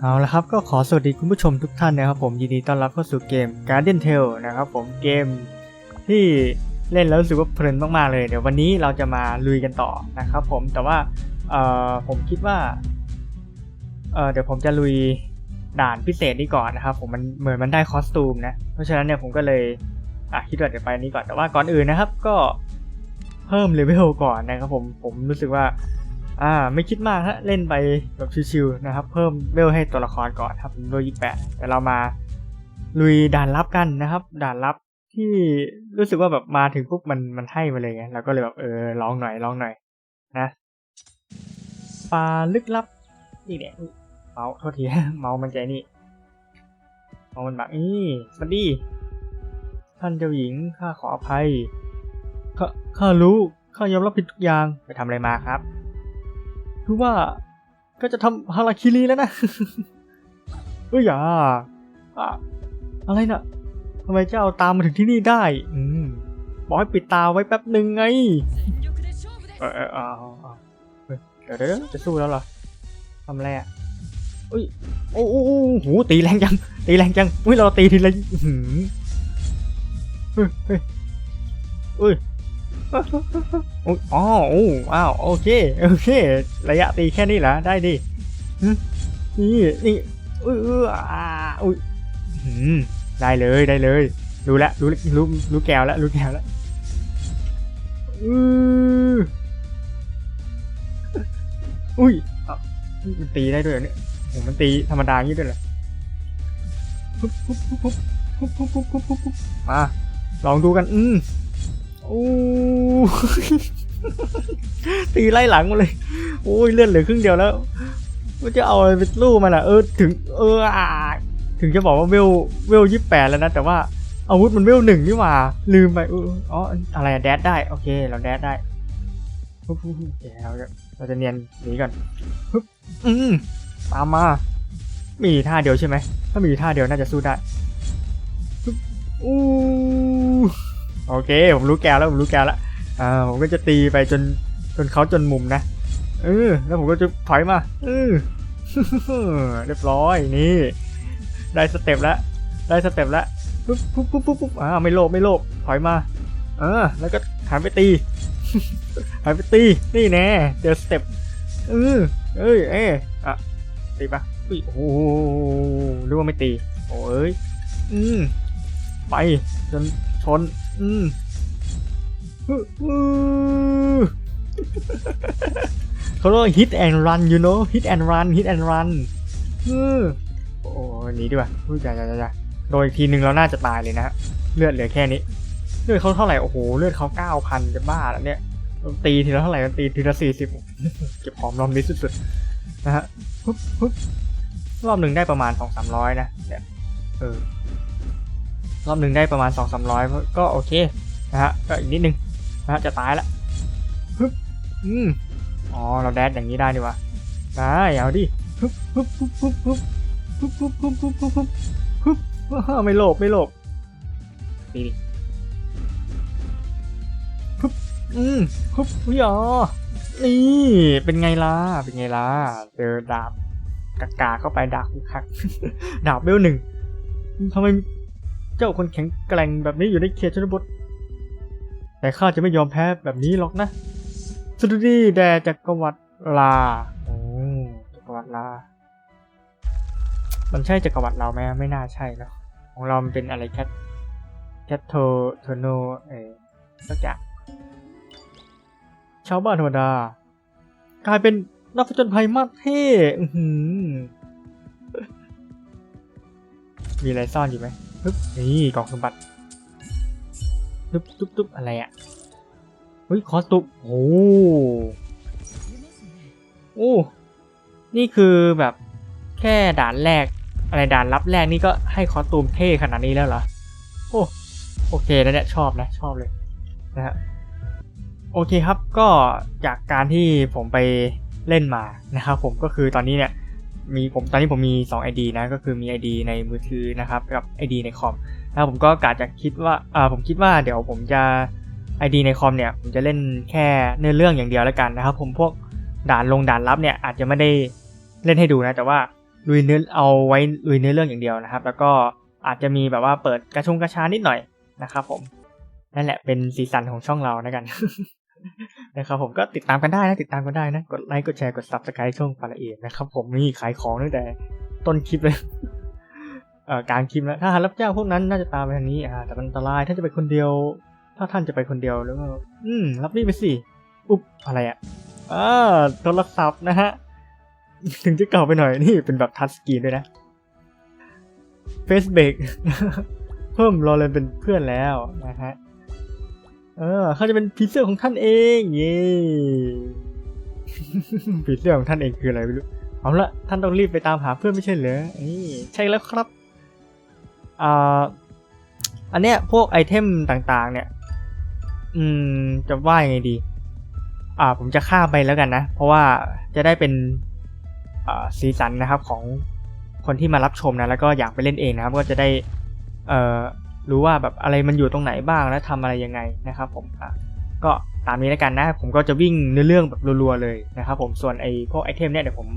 เอาละครับก็ขอสวัสดีคุณผู้ชมทุกท่านนะครับผมยินดีต้อนรับเข้าสู่เกม Guardian Tale นะครับผมเกมที่เล่นแล้วรู้สึกว่าเพลินมากๆเลย เดี๋ยววันนี้เราจะมาลุยกันต่อนะครับผมแต่ว่าผมคิดว่าเเดี๋ยวผมจะลุยด่านพิเศษนี้ก่อนนะครับผมมันเหมือนมันได้คอสตูมนะเพราะฉะนั้นเนี่ยผมก็เลยอะคิดว่าเดี๋ยวไปนี้ก่อนแต่ว่าก่อนอื่นนะครับก็เพิ่มเลเวลก่อนนะครับผมผมรู้สึกว่า อ่าไม่คิดมากฮะเล่นไปแบบชิวๆนะครับ เพิ่มเวลให้ตัวละครก่อนครับเวลยี่แปดแต่เรามาลุยด่านลับกันนะครับ ด่านลับที่รู้สึกว่าแบบมาถึงปุ๊บมันมันให้มาเลยไงเราก็เลยแบบเออลองหน่อยลองหน่อยนะปลาลึกลับนี่เนี่ยเมาส์โทษทีเมาส์มันใจนี่เมาส์มันแบบนี่สวัสดีท่านเจ้าหญิงข้าขออภัยข้าข้ารู้ข้ายอมรับผิดทุกอย่างไปทำอะไรมาครับ คือว่าก็จะทำฮาราคิรีแล้วนะเอ้ยอย่าอะอะไรนะ่ะทำไมเจ้าตามมาถึงที่นี่ได้ อืมบอกให้ปิดตาไว้แป๊บหนึ่งไง เออเออเอาเอาเดี๋ยวเดี๋ยวจะสู้แล้วเหรอทำอะไรอะอุ้ย โอ้โหตีแรงจัง ตีแรงจัง อุ้ย เราตีทีละอื้อหือเฮ้ยเฮ้ย โอ้อโอ้อ้าว โอเค โอเค ระยะตีแค่นี้เหรอ ได้ดิ นี่ นี่อุ้ยอ่าอุ้ยได้เลย ได้เลย รู้ละ รู้ รู้ รู้แก้วละ รู้แก้วละอืออุ้ยมันตีได้ด้วยเนี่ยผมมันตีธรรมดาอย่างนี้ด้วยเหรอมา ลองดูกัน อืม โอ้ตีไล่หลังมาเลย โอ้ยเลื่อนเหลือครึ่งเดียวแล้วว่าจะเอาอะไรไปสู้มันอะ เออถึงเอออ่าถึงจะบอกว่าเวลเวลยี่แปดแล้วนะ แต่ว่าอาวุธมันเวลหนึ่งนี่หว่า ลืมไปเอออ๋ออะไรแดดได้ โอเค เราแดดได้ปุ๊บปุ๊บปุ๊บเดี๋ยวเราจะเราจะเนียนหนีก่อนปุ๊บอืมตามมา มีท่าเดียวใช่ไหมถ้ามีท่าเดียวน่าจะสู้ได้อู้ โอเค ผมรู้แกวแล้วผมรู้แกวแล้วอ่าผมก็จะตีไปจนจนเขาจนมุมนะเออแล้วผมก็จะถอยมาเออเรียบร้อยนี่ ได้สเต็ปแล้วได้สเต็ปแล้วปุ๊บปุ๊บปุ๊บปุ๊บปุ๊บอ่าไม่โลภไม่โลภถอยมา เออ แล้วก็หันไปตีหันไปตีนี่แน่เดี๋ยวสเต็ปเออเอ้ยเอ้ยอะตีปะอุ้ยโอ้โหหรือว่าไม่ตีโอ้ยอืมไปจน ชน อืมเขาเรียก hit and run you know hit and run hit and run อือโอ้หนีดีกว่าอุ้ยอย่าอย่าอย่าโดยอีกทีนึงเราน่าจะตายเลยนะเลือดเหลือแค่นี้ เลือดเขาเท่าไหร่ โอ้โห เลือดเขาเก้าพันจะบ้าแล้วเนี่ย ตีทีละเท่าไหร่ตีทีละสี่สิบเก็บหอมรอมริบสุดๆ นะฮะปุ๊บปุ๊บรอบหนึ่งได้ประมาณสองสามร้อยนะ เออ รอบหนึ่งได้ประมาณสองสามร้อยก็โอเคนะฮะก็อีกนิดนึงนะฮะจะตายละฮึบอืมอ๋อเราแดดอย่างนี้ได้ดีวะได้เอาดิฮึบฮึบฮึบฮึบฮึบฮึบฮึบฮึบฮึบฮึบฮึบไม่โลภไม่โลภดีดิฮึบอืมฮึบอุ๊ยอ๋อนี่เป็นไงล่ะเป็นไงล่ะเจอดาบกากาเข้าไปดาบคักดาบเบลหนึ่งทำไม จ้าคนแข็งแกร่งแบบนี้อยู่ในเขตชนบท แต่ข้าจะไม่ยอมแพ้แบบนี้หรอกนะสดุดีแดจักรวรรดิลาโอ้จักรวรรดิลา มันใช่จักรวรรดิเราไหมไม่น่าใช่เนอะของเรามันเป็นอะไรแคทแคทโทโทโนเอสักอย่างชาวบ้านธรรมดา กลายเป็นนักผจญภัยมากเท่มีอะไรซ่อนอยู่ไหม ปึ๊บนี่กล่องสมบัติตุ๊บตุ๊บตุ๊บอะไรอะเฮ้ยคอสตุมโอ้โอ้นี่คือแบบแค่ด่านแรก อะไรด่านรับแรกนี่ก็ให้คอสตูมเท่ขนาดนี้แล้วเหรอโอ้โอเคนะเนี่ยชอบนะชอบเลยนะฮะโอเคครับก็จากการที่ผมไปเล่นมานะครับผมก็คือตอนนี้เนี่ย มีผมตอนนี้ผมมี 2 ID นะก็คือมี ID ในมือถือนะครับกับ ID ในคอมแล้วผมก็กะจะคิดว่าอ่าผมคิดว่าเดี๋ยวผมจะ ID ในคอมเนี่ยผมจะเล่นแค่เนื้อเรื่องอย่างเดียวแล้วกันนะครับ ผมพวกด่านลงด่านลับเนี่ยอาจจะไม่ได้เล่นให้ดูนะแต่ว่าลุยเนื้อเอาไว้ลุยเนื้อเรื่องอย่างเดียวนะครับ แล้วก็อาจจะมีแบบว่าเปิดกระชงกระชานิดหน่อยนะครับ ผมนั่นแหละเป็นสีสันของช่องเรานะกัน นะครับผมก็ติดตามกันได้นะติดตามกันได้นะกดไลค์กดแชร์กด subscribe ช่องปาละเอียดนะครับผมนี่ขายของตั้งแต่ต้นคลิปเลยเอ่อกลางคลิปแล้วถ้าหารับจ้างพวกนั้นน่าจะตามไปทางนี้อ่าแต่มันอันตรายถ้าจะไปคนเดียว ถ้าท่านจะไปคนเดียวแล้วก็อืม รับนี่ไปสิอุ๊บอะไรอะอ่าโทรศัพท์นะฮะถึงจะเก่าไปหน่อยนี่เป็นแบบทัชสกรีนด้วยนะเฟซเบกเพิ่มรอเลยเป็นเพื่อนแล้วนะฮะ เออเขาจะเป็นผีเสื้อของท่านเองเย่ผีเสื้อของท่านเองคืออะไรไม่รู้เอาละท่านต้องรีบไปตามหาเพื่อนไม่ใช่เหรอนี่ใช่แล้วครับอ่าอันเนี้ยพวกไอเทมต่างๆ เนี่ย อืมจะว่ายังไงดี อ่า ผมจะข้ามไปแล้วกันนะ เพราะว่าจะได้เป็นอ่าสีสันนะครับของคนที่มารับชมนะ แล้วก็อยากไปเล่นเองนะครับ ก็จะได้ เอ่อ รู้ว่าแบบอะไรมันอยู่ตรงไหนบ้างและทำอะไรยังไงนะครับ ผมอะก็ตามนี้แล้วกันนะ ผมก็จะวิ่งเนื้อเรื่องแบบรัวๆเลยนะครับ ผมส่วนไอ้พวกไอเทมเนี่ยเดี๋ยวผม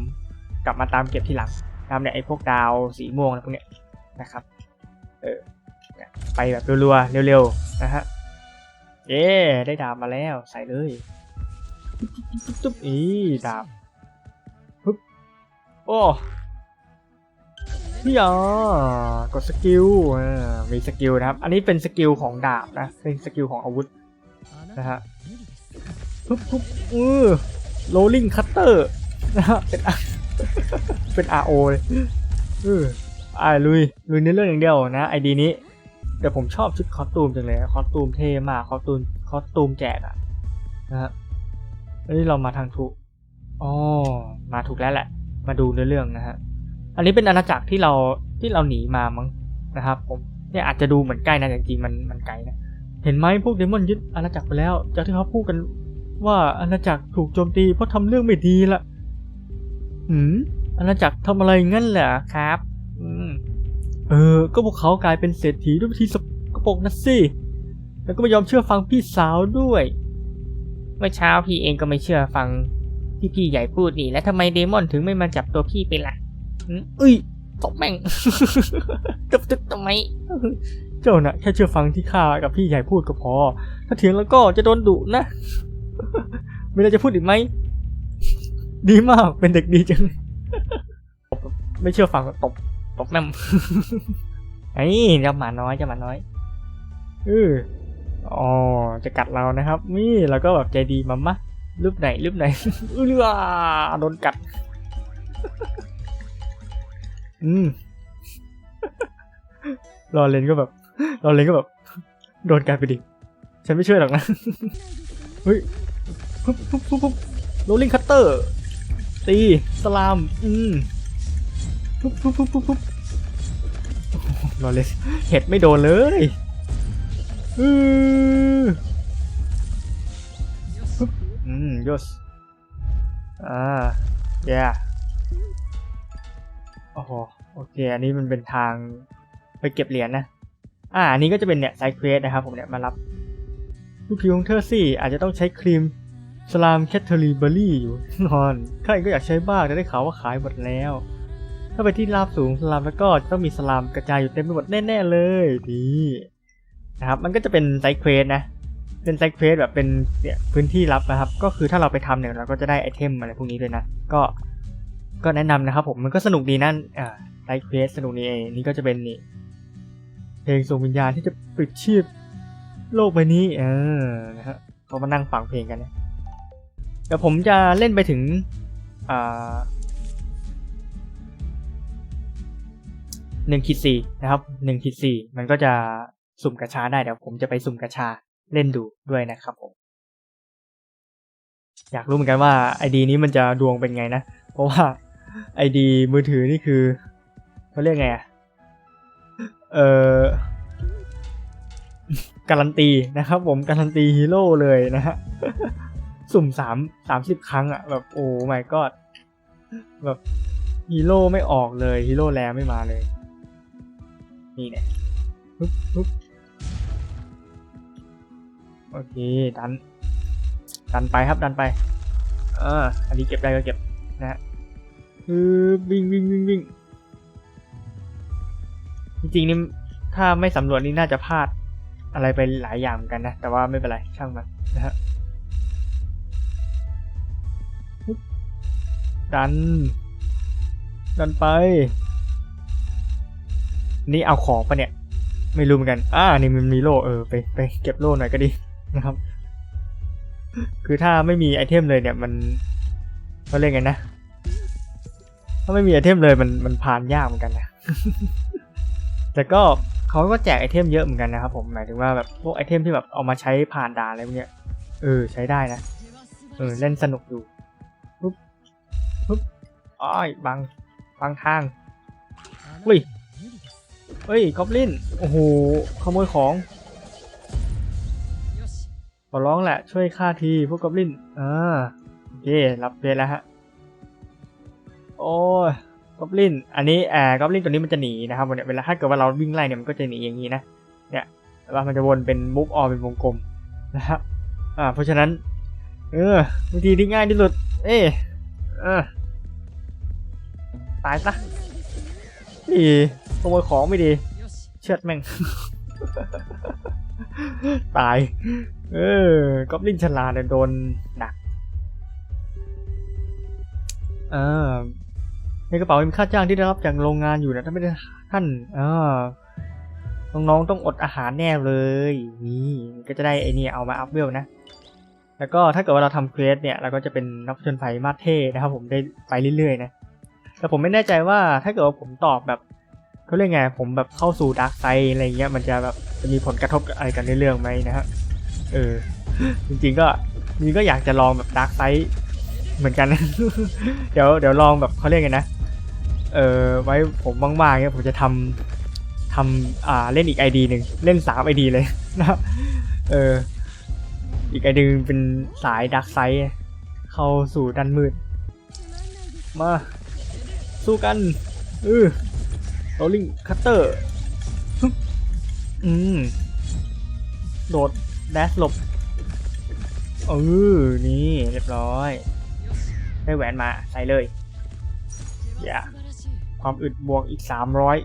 กลับมาตามเก็บทีหลังนะครับเนี่ยไอ้พวกดาวสีม่วงอะไรพวกเนี้ยนะครับเออไปแบบรัวๆเร็วๆนะฮะเย้ได้ดาบมาแล้วใส่เลยจุ๊บอีดาบปึ๊บโอ้ พี่อ๋อกดสกิลมีสกิลนะครับ อันนี้เป็นสกิลของดาบนะ เป็นสกิลของอาวุธนะฮะปึ๊บปึ๊บอือ rolling cutter นะฮะเป็นเป็น RO เลยเอออ่าลุยลุยในเรื่องอย่างเดียวนะไอดีนี้เดี๋ยวผมชอบชุดคอสตูมจังเลยคอสตูมเท่มากคอสตูมคอสตูมแจกอะนะฮะอันนี้เรามาทางถูกอ๋อมาถูกแล้วแหละ มาดูเนื้อเรื่องนะฮะ อันนี้เป็นอาณาจักรที่เราที่เราหนีมามั้งนะครับ ผมเนี่ยอาจจะดูเหมือนใกล้นะแต่จริงๆมันมันไกลนะเห็นไหมพวกเดมอนยึดอาณาจักรไปแล้ว จากที่เขาพูดกันว่าอาณาจักรถูกโจมตีเพราะทำเรื่องไม่ดีละหืมอาณาจักรทำอะไรงั้นเหรอครับ อืมเออ ก็พวกเขากลายเป็นเศรษฐีด้วยวิธีสกปรกนะสิ แล้วก็ไม่ยอมเชื่อฟังพี่สาวด้วย เมื่อเช้าพี่เองก็ไม่เชื่อฟังที่พี่ใหญ่พูดนี่ แล้วทำไมเดมอนถึงไม่มาจับตัวพี่ไปล่ะ เอ้ยตบแม่งตึ๊บตึ๊บทำไมเจ้าน่ะแค่เชื่อฟังที่ข้ากับพี่ใหญ่พูดก็พอ ถ้าเถียงแล้วก็จะโดนดุนะไม่ได้จะพูดอีกไหมดีมากเป็นเด็กดีจังไม่เชื่อฟังก็ตบตบแม่มไอ้เจ้าหมาน้อยเจ้าหมาน้อยเอออ๋อจะกัดเรานะครับนี่เราก็แบบใจดีมามะรูปไหนรูปไหนเออโดนกัด อืมรอเลนก็แบบรอเลนก็แบบ โดนกัดไปดิฉันไม่ช่วยหรอกนะเฮ้ยปุ๊บปุ๊บปุ๊บปุ๊บโรลลิงคัตเตอร์ ตีสลาม อืมปุ๊บปุ๊บปุ๊บปุ๊บปุ๊บรอเลยเห็ดไม่โดนเลยอือปุ๊บอืมยศอ่าแย่ โอ้โหโอเค อันนี้มันเป็นทางไปเก็บเหรียญนะ อ่า อันนี้ก็จะเป็นเนี่ยไซเควสนะครับผมเนี่ยมารับลูกผิวของเธอสิอาจจะต้องใช้ครีมสลามแคทเทอรีเบอรี่อยู่นอนข้าเองก็อยากใช้บ้างแต่ได้ข่าวว่าขายหมดแล้ว ถ้าไปที่ราบสูงสลามแล้วก็จะต้องมีสลามกระจายอยู่เต็มไปหมดแน่ๆเลยดีนะครับ มันก็จะเป็นไซเควสนะ เป็นไซเควสแบบเป็นเนี่ยพื้นที่ลับนะครับ ก็คือถ้าเราไปทำเนี่ยเราก็จะได้ไอเทมอะไรพวกนี้ด้วยนะ ก็ ก็แนะนำนะครับผมมันก็สนุกดีนั่นอ่าไซเควสสนุกนี่เองนี่ก็จะเป็นนี่เพลงส่งวิญญาณที่จะปิดชีพโลกใบนี้ เออนะฮะเขามานั่งฟังเพลงกันนะเดี๋ยวผมจะเล่นไปถึงอ่าหนึ่งขีดสี่นะครับหนึ่งขีดสี่มันก็จะสุ่มกระชาได้เดี๋ยวผมจะไปสุ่มกระชาเล่นดูด้วยนะครับผม อยากรู้เหมือนกันว่าไอดีนี้มันจะดวงเป็นไงนะ เพราะว่า ไอดีมือถือนี่คือเขาเรียกไงอะเออการันตีนะครับผมการันตีฮีโร่เลยนะฮะสุ่มสามสามสิบครั้งอะแบบโอ้ my god แบบฮีโร่ไม่ออกเลยฮีโร่แรไม่มาเลย นี่เนี่ยปุ๊บปุ๊บโอเค ดัน ดันไปครับดันไป เออ อันนี้เก็บได้ก็เก็บนะฮะ วิ่งวิ่งวิ่งวิ่งจริงๆนี่ถ้าไม่สำรวจนี่น่าจะพลาดอะไรไปหลายอย่างกันนะ แต่ว่าไม่เป็นไรช่างมันนะฮะดัน ดันไป นี่เอาของปะเนี่ย ไม่รู้เหมือนกัน อ่า นี่มันมีโล่เออไปไปเก็บโล่หน่อยก็ดีนะครับ คือถ้าไม่มีไอเทมเลยเนี่ยมันเขาเรียกไงนะ ถ้าไม่มีไอเทมเลยมันมันผ่านยากเหมือนกันนะ แต่ก็เขาก็แจกไอเทมเยอะเหมือนกันนะครับผมหมายถึงว่าแบบพวกไอเทมที่แบบเอามาใช้ผ่านด่านอะไรพวกเนี้ยเออใช้ได้นะเออเล่นสนุกอยู่ปุ๊บปุ๊บอ้อยบังบังทางอุ้ยเฮ้ยกอบลินโอ้โหขโมยของขอร้องแหละช่วยฆ่าทีพวกกอบลินอ่าโอเครับเวรแล้วฮะ โอ้ยกอบลิน อันนี้แอบกอบลินตัวนี้มันจะหนีนะครับเนี่ยเวลาถ้าเกิดว่าเราวิ่งไล่เนี่ยมันก็จะหนีอย่างนี้นะ เนี่ยแต่ว่ามันจะวนเป็นมุกออเป็นวงกลมนะครับ อ่า เพราะฉะนั้น เออวิธีที่ง่ายที่สุด เอ้เออตายซะนี่ขโมยของไม่ดี เชือดแม่ง ตาย เออกอบลินฉลาดเนี่ยโดนดัก เออ ในกระเป๋ามีค่าจ้างที่ได้รับจากโรงงานอยู่นะถ้าไม่ได้ท่านน้องๆต้องอดอาหารแน่เลย นี่ก็จะได้ไอเนี่ยเอามาอัพเวลนะ แล้วก็ถ้าเกิดว่าเราทำเควสเนี่ยเราก็จะเป็นนักผจญภัยมาสเท่นะครับผมได้ไปเรื่อยๆนะแต่ผมไม่แน่ใจว่าถ้าเกิดว่าผมตอบแบบเขาเรียกไงผมแบบเข้าสู่ดาร์กไซด์อะไรเงี้ยมันจะแบบจะมีผลกระทบอะไรกันในเรื่องไหมนะฮะเออจริงๆก็นี่ก็อยากจะลองแบบดาร์กไซด์ เหมือนกัน เดี๋ยวเดี๋ยวลองแบบเขาเรียกไงนะ เออไว้ผมว่างๆเนี่ยผมจะทำทำอ่าเล่นอีกไอดีหนึ่งเล่นสามไอดีเลยนะเอออีกไอดีนึงเป็นสายดาร์กไซด์เข้าสู่ด้านมืด มา สู้กันเออโรลลิงคัตเตอร์อืมโดด แดชหลบเออนี่ เรียบร้อย ได้แหวนมาใส่เลยอย่าความอึดบวกอีกสามร้อย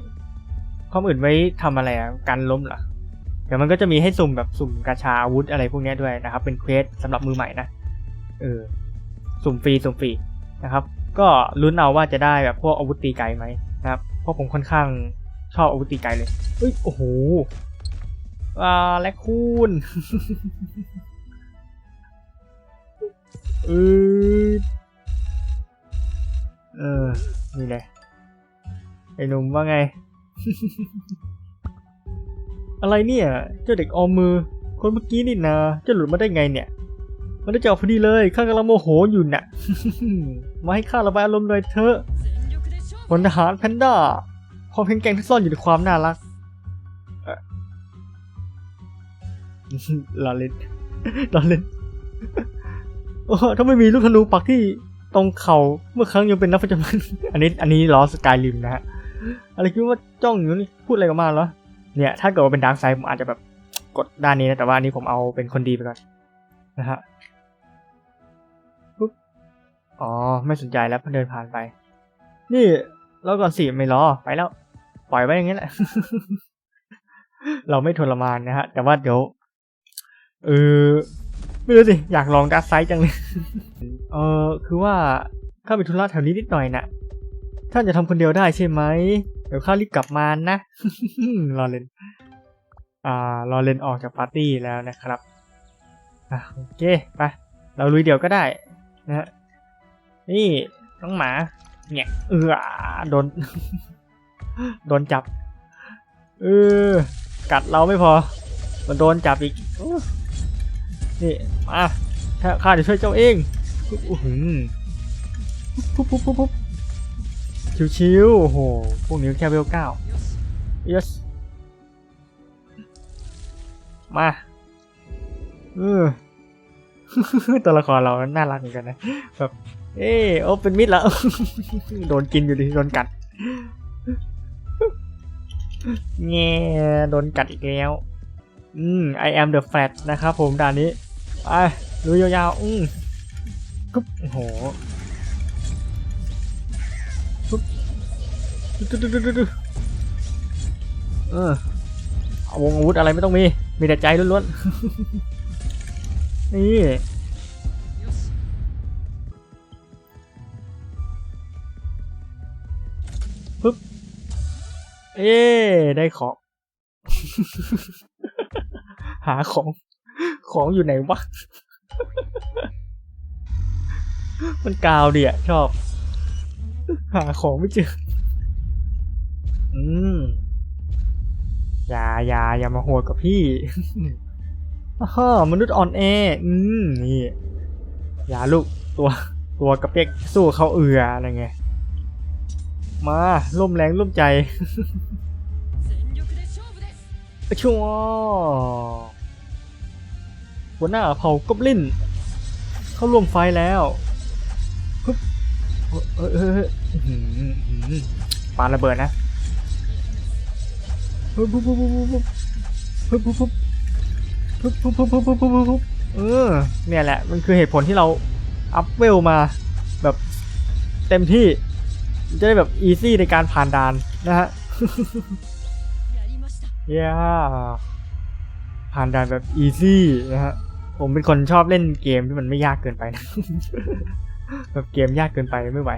ความอึดไว้ทำอะไรอะกันล้มเหรอ เดี๋ยวมันก็จะมีให้สุ่มแบบสุ่มกาชาอาวุธอะไรพวกเนี้ยด้วยนะครับ เป็นเควสสำหรับมือใหม่นะ เออ สุ่มฟรีสุ่มฟรีนะครับ ก็ลุ้นเอาว่าจะได้แบบพวกอาวุธตีไกลไหมนะครับ เพราะผมค่อนข้างชอบอาวุธตีไกลเลยเอ้ย โอ้โหอ่าแลคคูนเออเอ หนุ่มว่าไง อะไรเนี่ย เจ้าเด็กออมมือ คนเมื่อกี้นี่นะเจะหลุดมาได้ไงเนี่ย มันได้เจาพอดีเลยข้ากำลังโมโหอยู่น่ะมาให้ข้าระบายอารมณ์หน่อยเถอะพลทหารแพนด้าความแข็งแกงที่ซ่อนอยู่ในความน่ารักลาเล่นลาเล่นโอ้ถ้าไม่มีลูกธนูปักที่ตรงเข่าเมื่อครั้งยังเป็นนักประจำอันนี้ อันนี้ล้อสกายริมนะฮะ อะไรคิดว่าจ้องอยู่นี่พูดอะไรกันมาเหรอเนี่ยถ้าเกิดว่าเป็นดาร์กไซด์ผมอาจจะแบบกดด้านนี้นะแต่ว่านี้ผมเอาเป็นคนดีไปก่อนนะฮะปุ๊บอ๋อไม่สนใจแล้วเดินผ่านไป นี่เราก่อนสิไม่รอไปแล้ว ปล่อยไว้อย่างนี้แหละ เราไม่ทรมานนะฮะ แต่ว่าเดี๋ยวเออไม่รู้สิ อยากลองดักไซด์จังเลย เออคือว่าเข้าไปธุระแถวนี้นิดหน่อยนะ ท่านจะทำคนเดียวได้ใช่ไหม เดี๋ยวข้ารีบกลับมานะ รอเลนอ่ารอเลนออกจากปาร์ตี้แล้วนะครับอะโอเค ไป เราลุยเดี่ยวก็ได้นะฮะ นี่น้องหมาเนี่ยเออโดน โดนจับ เออ กัดเราไม่พอ มันโดนจับอีกอนี่มาถ้าข้าจะช่วยเจ้าเองอู้หือปุ๊บปุ๊บปุ๊บปุ๊บ ชิวๆโอ้โห พวกนี้แค่เวลเก้า yes มาเออตัวละครเราน่ารักเหมือนกันนะ แบบ เอ้โอเป็นมิดแล้ว โดนกินอยู่ดิ โดนกัดแง่โดนกัดอีกแล้ว อืม I am the fat นะครับผมด่านนี้ ไปดูยาวๆ อืมปุ๊บโอ้โห เอออาวงอาวุธอะไรไม่ต้องมี มีแต่ใจล้วนๆ นี่ ปึ๊บ เอ๊ได้ของ หาของ ของอยู่ไหนวะ มันกาวดีอะชอบ หาของไม่เจอ อืมอย่าอย่าอย่ามาโหดกับพี่ฮ่ามนุษย์อ่อนแอ อืม นี่ อย่าลูก ตัว ตัวกระเปีกสู้เขาเอืออะไรเงี้ยมาร่วมแรงร่วมใจชัวหัวหน้าเผากบลินเข้าร่วมไฟแล้วปึ๊บเออปาระเบิดนะ ปุ๊บปุ๊บปุ๊บปุ๊บปุ๊บปุ๊บปุ๊บปุ๊บปุ๊บปุ๊บปุ๊บปุ๊บปุ๊บปุ๊บเออเนี่ยแหละมันคือเหตุผลที่เราอัพเวลมาแบบเต็มที่จะได้แบบอีซี่ในการผ่านด่านนะฮะย่าผ่านด่านแบบอีซี่นะฮะผมเป็นคนชอบเล่นเกมที่มันไม่ยากเกินไปนะแบบเกมยากเกินไปไม่ไหว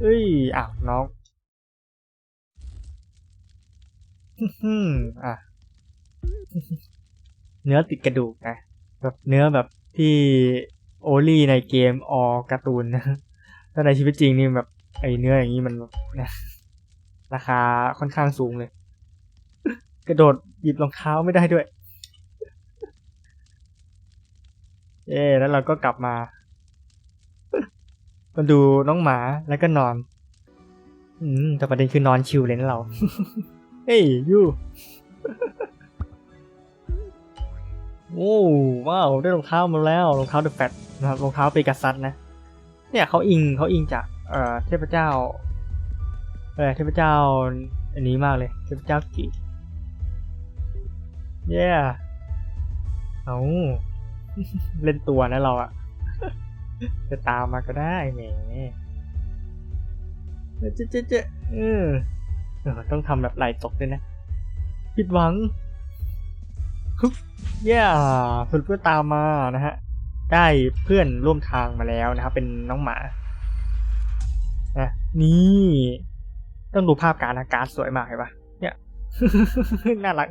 เอ้ยอ้าวน้อง ฮึ่มอะเนื้อติดกระดูกนะแบบเนื้อแบบที่โอลี่ในเกมออการ์ตูนนะถ้าในชีวิตจริงนี่แบบไอเนื้ออย่างนี้มันนะราคาค่อนข้างสูงเลย กระโดดหยิบรองเท้าไม่ได้ด้วยเอ๊แล้วเราก็กลับมามาดูน้องหมาแล้วก็นอน อืมแต่ประเด็นคือนอนชิวเลยนะเรา เฮ้ยยูโอ้ว้าวได้รองเท้ามาแล้วรองเท้าเดอะแฟตนะครับรองเท้าเปกัสซัสนะ เนี่ยเขาอิงเขาอิงจากเอ่อเทพเจ้าเออเทพเจ้าอันนี้มากเลยเทพเจ้ากี่เย้เอาเล่นตัวนะเราอะจะตามมาก็ได้แหมเจ๊เจ๊เจ๊เออ ต้องทำแบบไหลตกด้วยนะ ผิดหวังฮึบเย้เพื่อนเพื่อตามมานะฮะ ได้เพื่อนร่วมทางมาแล้วนะครับ เป็นน้องหมานะนี่ ต้องดูภาพการอาการสวยมากเห็นปะเนี่ย น่ารัก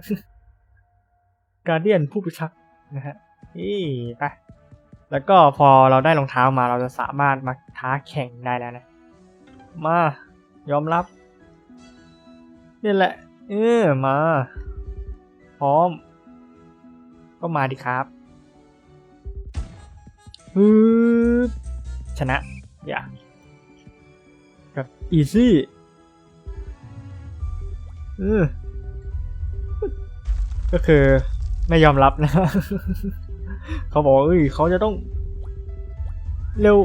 การเดียนผู้พิชักนะฮะนี่ไปแล้วก็พอเราได้รองเท้ามาเราจะสามารถมาท้าแข่งได้แล้วนะ มายอมรับ นี่แหละ เออมา พร้อม ก็มาดิครับฮึบชนะ อย่ากับอีซี่เออก็คือไม่ยอมรับนะ เขาบอกเอ้ยเขาจะต้อง เร็ว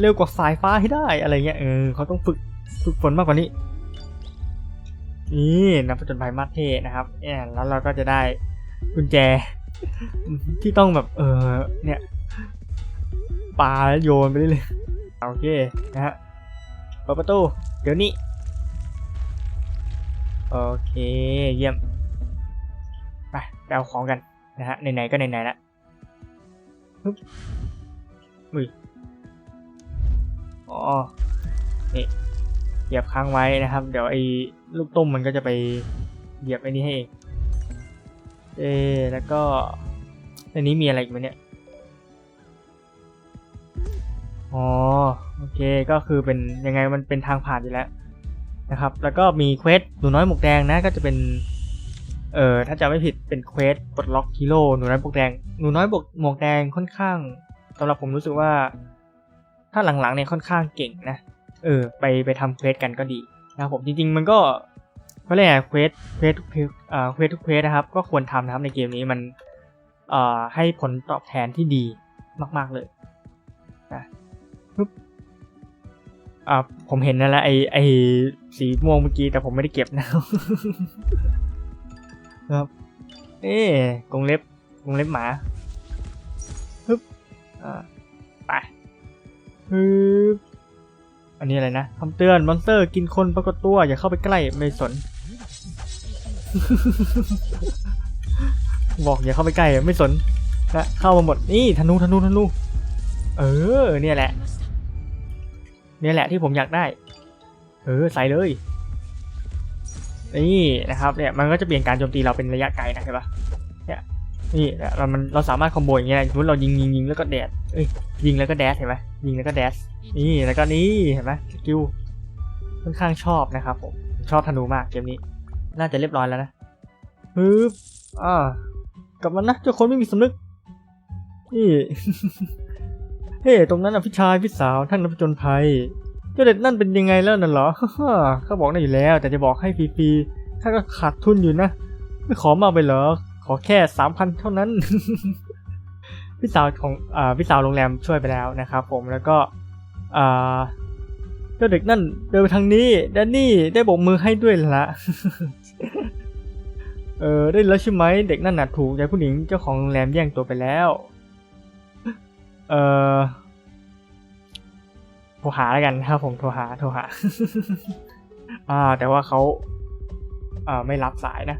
เร็วกว่าสายฟ้าให้ได้อะไรเงี้ยเออเขาต้องฝึกฝึกฝนมากกว่านี้ นี่นักผจญภัยมาสเทนะครับแอนแล้วเราก็จะได้กุญแจ ที่ต้องแบบเออเนี่ยปาแล้วโยนไปเรื่อยโอเคนะฮะเปิดประตู เดี๋ยวนี้ โอเคเยี่ยมไปไปเอาของกันนะฮะไหนๆก็ไหนๆละฮึบอุ้ยอ๋อนี่ เหยียบค้างไว้นะครับ เดี๋ยวไอ้ลูกต้มมันก็จะไปเหยียบไอ้นี้ให้เองเอแล้วก็อันนี้มีอะไรอีกไหมเนี่ยอ๋อโอเคก็คือเป็นยังไงมันเป็นทางผ่านอยู่แล้วนะครับ แล้วก็มีเควสหนูน้อยหมวกแดงนะก็จะเป็นเออถ้าจะไม่ผิดเป็นเควสปลดล็อกฮีโร่หนูน้อยหมวกแดงหนูน้อยบวกหมวกแดงค่อนข้างสำหรับผมรู้สึกว่า ถ้าหลังๆเนี่ยค่อนข้างเก่งนะ เออ ไปไปทำเควสกันก็ดีนะครับผมจริง ๆ มันก็เขาเรียกไงเควสเควสทุกเควสอ่าเควสทุกเควสนะครับ ก็ควรทำนะครับในเกมนี้มันเอ่อให้ผลตอบแทนที่ดีมาก ๆเลยนะปึ๊บอ่าผมเห็นนั่นแหละไอไอสีม่วงเมื่อกี้แต่ผมไม่ได้เก็บนะครับเอ๊กรงเล็บกรงเล็บหมาปึ๊บอ่าไปฮึบ อันนี้อะไรนะคำเตือนมอนสเตอร์กินคนปรากฏตัว อย่าเข้าไปใกล้ไม่สน บอกอย่าเข้าไปใกล้ไม่สนนะเข้ามาหมดนี่ธนูธนูธนู เออ เนี่ยแหละ เนี่ยแหละที่ผมอยากได้ เออใส่เลยนี่นะครับเนี่ยมันก็จะเปลี่ยนการโจมตีเราเป็นระยะไกลนะเห็นปะเนี่ย นี่เรามันเราสามารถคอมโบอย่างเงี้ยสมมติเรายิงยิงยิงแล้วก็แดดเอ้ยยิงแล้วก็แดดเห็นไหมยิงแล้วก็แดดนี่แล้วก็นี่เห็นไหมสกิลค่อนข้างชอบนะครับผมชอบธนูมากเกมนี้ น่าจะเรียบร้อยแล้วนะฮึบอ่ากลับมานะเจ้าคนไม่มีสำนึกนี่เฮ้ตรงนั้นน่ะพี่ชายพี่สาวท่านนักผจญภัยเจ้าเด็กนั่นเป็นยังไงแล้วนั่นเหรอเขาบอกได้อยู่แล้ว แต่จะบอกให้ฟรีๆข้าก็ขาดทุนอยู่นะ ไม่ขอมาไปเหรอ อแค่สามพันเท่านั้น พี่สาวของอพี่สาวโรงแรมช่วยไปแล้วนะครับ ผมแล้วก็เจ้าเด็กนั่นเดินไปทางนี้แดนนี่ได้โบกมือให้ด้วยละเออได้แล้วใช่ไหมเด็กนั่นน่ะถูกยายผู้หญิงเจ้าของโรงแรมแย่งตัวไปแล้วเออโทรหาแล้วกันครับผมโทรหาโทรหา อ่า แต่ว่าเขาอ่าไม่รับสายนะ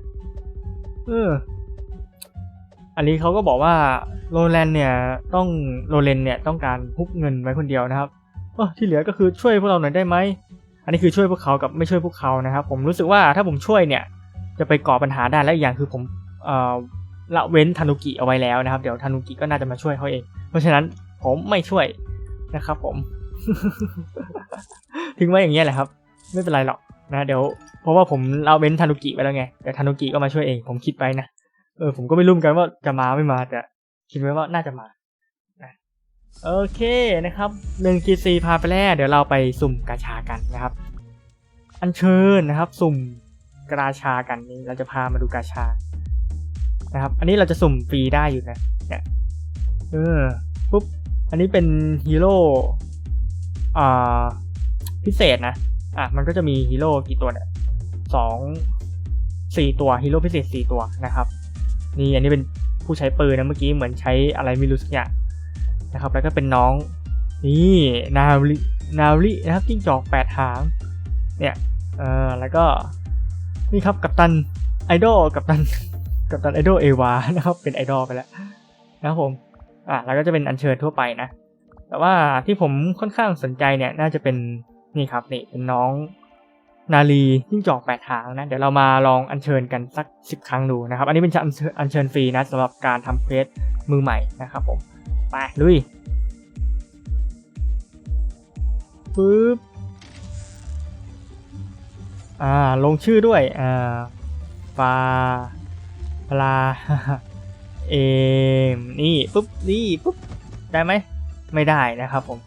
เออ อันนี้เขาก็บอกว่าโรแลนเนี่ยต้องโรเลนเนี่ยต้องการพุกเงินไว้คนเดียวนะครับเออที่เหลือก็คือช่วยพวกเราหน่อยได้ไหมอันนี้คือช่วยพวกเขากับไม่ช่วยพวกเขานะครับ ผมรู้สึกว่าถ้าผมช่วยเนี่ยจะไปก่อปัญหาได้และอีกอย่างคือผมเออละเว้นธนุกิเอาไว้แล้วนะครับ เดี๋ยวธนุกิก็น่าจะมาช่วยเขาเอง เพราะฉะนั้นผมไม่ช่วยนะครับ ผม ถึงว่าอย่างเงี้ยแหละครับ ไม่เป็นไรหรอกนะ เดี๋ยวเพราะว่าผมละเว้นธนุกิไปแล้วไงเดี๋ยวธนุกิก็มาช่วยเอง ผมคิดไปนะ เออผมก็ไม่รู้เหมือนกันว่าจะมาไม่มาแต่คิดไว้ว่าน่าจะมาโอเคนะครับหนึ่งกีซีพาไปแล้วเดี๋ยวเราไปสุ่มกาชากันนะครับ อัญเชิญนะครับ สุ่มกราชากันนี้เราจะพามาดูกาชานะครับ อันนี้เราจะสุ่มฟรีได้อยู่นะเนี่ยเออปุ๊บอันนี้เป็นฮีโร่อ่าพิเศษนะอะมันก็จะมีฮีโร่กี่ตัวเนี่ยสองสี่ตัวฮีโร่พิเศษสี่ตัวนะครับ นี่อันนี้เป็นผู้ใช้ปืนนะเมื่อกี้เหมือนใช้อะไรไม่รู้สักอย่างนะครับ แล้วก็เป็นน้อง นี่นารินารินะครับจิ้งจอกแปดหางเนี่ยเออแล้วก็นี่ครับกัปตันไอดอลกัปตันกัปตันไอดอลเอวานะครับเป็นไอดอลไปแล้วนะครับผมอะแล้วก็จะเป็นอัญเชิญทั่วไปนะ แต่ว่าที่ผมค่อนข้างสนใจเนี่ยน่าจะเป็นนี่ครับนี่เป็นน้อง นาลียิ่งจอกแปดทางนะ เดี๋ยวเรามาลองอัญเชิญกันสักสิบครั้งดูนะครับ อันนี้เป็นอัญเชิญอัญเชิญฟรีนะสำหรับการทำเควสมือใหม่นะครับผม ไปลุยปึ๊บอ่าลงชื่อด้วยอ่าปลาปลาเอมนี่ปุ๊บนี่ปุ๊บได้ไหมไม่ได้นะครับผม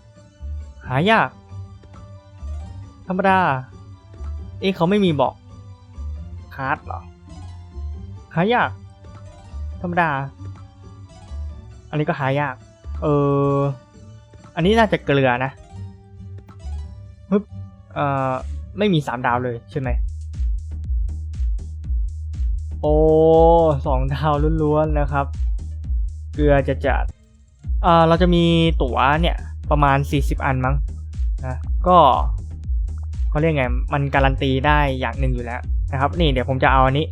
หายาก ธรรมดา เอ๊ะเขาไม่มีบอกคาร์ดเหรอหายาก ธรรมดา อันนี้ก็หายาก เออ อันนี้น่าจะเกลือนะฮึบเอ่อ ไม่มีสามดาวเลยใช่ไหม โอ้สองดาวล้วนๆนะครับ เกลือจะจัดอ่าเราจะมีตั๋วเนี่ย ประมาณ 40 อันมั้งนะ ก็ เขาเรียกไง มันการันตีได้อย่างหนึ่งอยู่แล้วนะครับ นี่เดี๋ยวผมจะเอาอันนี้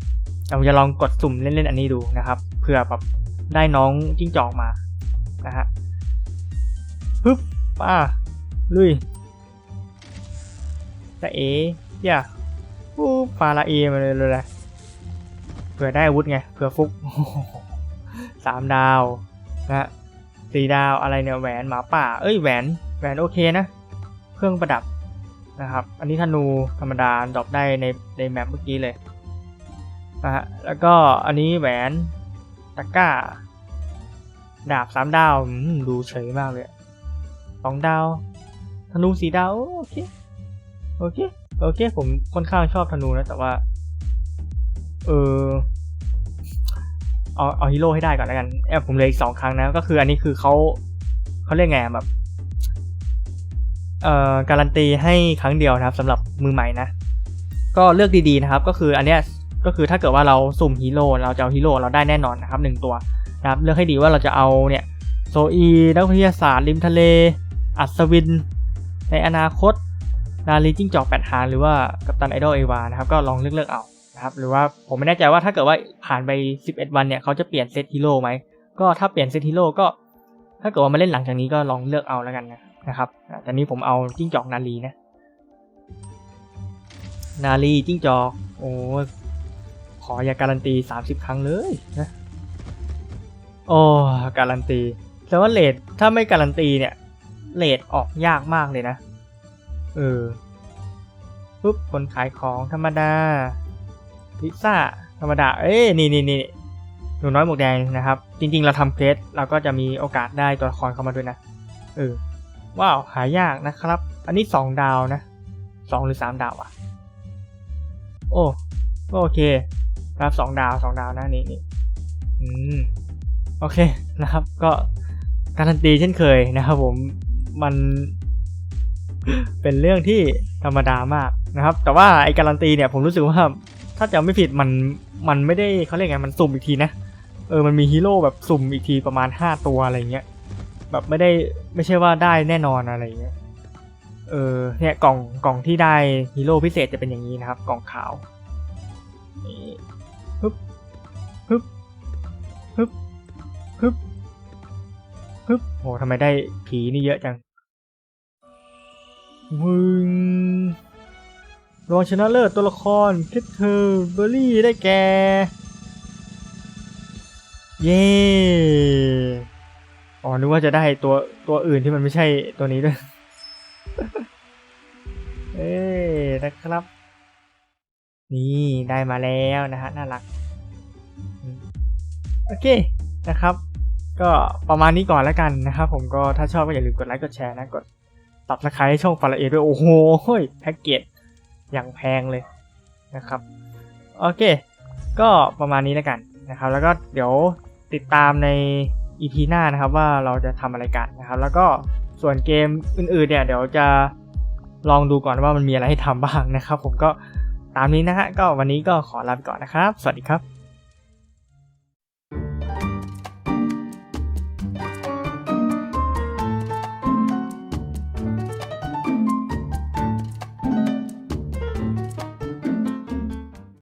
ผมจะลองกดสุ่มเล่นๆอันนี้ดูนะครับเผื่อแบบได้น้องจิ้งจอกมานะฮะปึ๊บป้าลุยจะเออย่าปุ๊บปาละเอมาเลยเลยเผื่อได้อาวุธไงเผื่อฟุกสามดาวนะฮะสี่ดาวอะไรเนี่ยแหวนหมาป่า เอ้ยแหวนแหวนโอเคนะ เครื่องประดับ นะครับ อันนี้ธนูธรรมดาดรอปได้ในในแมปเมื่อกี้เลยนะฮะแล้วก็อันนี้แหวนตะก้า ดาบสามดาวดูเฉยมากเลยสองดาว ธนูสีดาว โอเค โอเค โอเค ผมค่อนข้างชอบธนูนะ แต่ว่า เออเอาเอาฮีโร่ให้ได้ก่อนแล้วกันแอบผมเลยอีกสองครั้งนะ ก็คืออันนี้คือเขาเขาเรียกไงแบบ การันตีให้ครั้งเดียวนะครับสำหรับมือใหม่นะ ก็เลือกดีๆนะครับ ก็คืออันเนี้ยก็คือถ้าเกิดว่าเราสุ่มฮีโร่เราจะเอาฮีโร่เราได้แน่นอนนะครับหนึ่งตัวนะครับเลือกให้ดีว่าเราจะเอาเนี่ยโซอีนักวิทยาศาสตร์ริมทะเล อัศวิน ในอนาคตนาลีจิ้งจอกแปดหางหรือว่ากัปตันไอดอลเอวานะครับก็ลองเลือกเลือกเอานะครับหรือว่าผมไม่แน่ใจว่าถ้าเกิดว่าผ่านไป 11 วันเนี่ยเขาจะเปลี่ยนเซตฮีโร่ไหมก็ถ้าเปลี่ยนเซตฮีโร่ก็ถ้าเกิดว่ามาเล่นหลังจากนี้ก็ลองเลือกเอาแล้วกันนะ นะครับแต่นี้ผมเอาจิ้งจอกนาลีนะ นาลีจิ้งจอก โอ้ขออย่าการันตี 30 ครั้งเลยนะ โอ้การันตีแต่ว่าเลทถ้าไม่การันตีเนี่ยเลทออกยากมากเลยนะ เออปุ๊บคนขายของธรรมดา พิซซ่า ธรรมดา เอ้ยนี่นี่นี่หนูน้อยหมวกแดงนะครับ จริง ๆ เราทำเควสเราก็จะมีโอกาสได้ตัวละครเข้ามาด้วยนะ เออ ว้าว หายากนะครับ อันนี้สองดาวนะสองหรือสามดาวอะโอ้โอเคนะครับสองดาวสองดาวนะนี่นี่อืมโอเคนะครับ ก็การันตีเช่นเคยนะครับผมมันเป็นเรื่องที่ธรรมดามากนะครับ แต่ว่าไอ้การันตีเนี่ยผมรู้สึกว่าถ้าจำไม่ผิดมันมันไม่ได้เขาเรียกไงมันสุ่มอีกทีนะเออมันมีฮีโร่แบบสุ่มอีกทีประมาณ 5 ตัวอะไรเงี้ย แบบไม่ได้ไม่ใช่ว่าได้แน่นอนอะไรเงี้ยเออเนี่ยกล่องกล่องที่ได้ฮีโร่พิเศษจะเป็นอย่างนี้นะครับ กล่องขาวนี่ปึ๊บปึ๊บปึ๊บฮึบฮึบโหทำไมได้ผีนี่เยอะจังวึงรองชนะเลิศตัวละครคิดเธอเบอร์รี่ได้แก่ เย้ อ๋อนึกว่าจะได้ตัวตัวอื่นที่มันไม่ใช่ตัวนี้ด้วย เอ้ยนะครับ นี่ได้มาแล้วนะฮะน่ารัก โอเคนะครับ ก็ประมาณนี้ก่อนแล้วกันนะครับ ผมก็ถ้าชอบก็อย่าลืมกดไลค์กดแชร์นะกดตับสไครต์ช่องฟาราเอด้วย โอ้โหแพ็กเกจอย่างแพงเลยนะครับ โอเค ก็ประมาณนี้แล้วกันนะครับ แล้วก็เดี๋ยวติดตามใน EP หน้านะครับว่าเราจะทำอะไรกันนะครับ แล้วก็ส่วนเกมอื่นๆเนี่ยเดี๋ยวจะลองดูก่อนว่ามันมีอะไรให้ทำบ้างนะครับ ผมก็ตามนี้นะฮะก็วันนี้ก็ขอลาไปก่อนนะครับ สวัสดีครับ